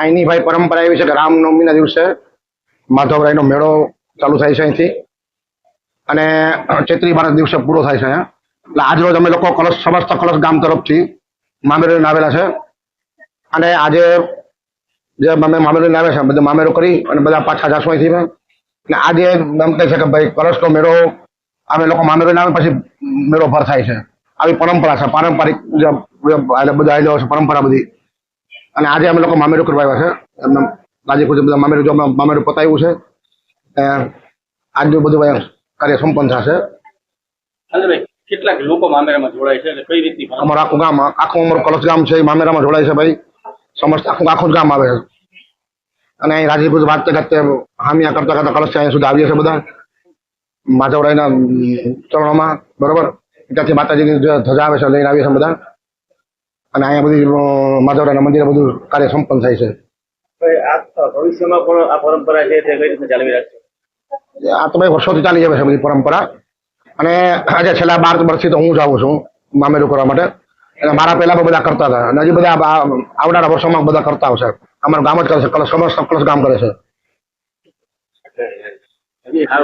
અહીંની ભાઈ પરંપરા એવી છે કે રામનવમીના દિવસે માધવરાયનો મેળો ચાલુ થાય છે અહીંથી. અને ચૈત્રી બાર દિવસે પૂરો થાય છે એટલે આજરોજ અમે લોકો કલશ સમસ્ત કલશ ગામ તરફથી મામેરીને આવેલા છે. અને આજે જે અમે મામેરીને આવ્યા છે, બધા મામેરો કરી અને બધા પાછા જાશું અહીંથી અને આજે એમ કહે છે કે ભાઈ કલશનો મેળો અમે લોકો મામેરીને આવે પછી મેળો ભર થાય છે. આવી પરંપરા છે, પારંપરિક બધા આવેલો છે, પરંપરા બધી. અને આજે અમે લોકો મામેરું કરવા આવ્યા છે. એમને ખુશી બધા મામેરું જો મામેરું પતાવ્યું છે આજનું બધું કાર્ય સંપન્ન થશે. કેટલાક લોકો મામેરામાં જોડાય છે કઈ રીતની અમારું આખું ગામ આખું અમારું કલશ ગામ છે એ મામેરામાં જોડાય છે ભાઈ. સમસ્ત આખું આખું જ ગામ આવે છે. અને અહીં રાજીપુર વાંચતે ગાતે હામિયા કરતા કરતા કલશ અહીંયા સુધી આવીએ છીએ બધા. માધવરાયના ચરણોમાં બરોબર? ત્યાંથી માતાજીની ધજા આવે છે લઈને આવીએ છીએ બધા. અને અહીંયા બધી માધવરાના મંદિરે બધું કાર્ય સંપન્ન થાય છે. ભવિષ્યમાં પણ આ પરંપરા છે તે કઈ રીતે ચાલવી રાખશે? આ તો ભાઈ વર્ષોથી ચાલી જાય છે બધી પરંપરા. અને આજે છેલ્લા બાર વર્ષથી તો હું જ આવું છું મામેલું કરવા માટે. અને મારા પહેલા પણ બધા કરતા હતા. અને હજી બધા આવનારા વર્ષોમાં બધા કરતા આવશે. અમારું ગામ જ કરે છે કલશ કલશ ગામ કરે છે.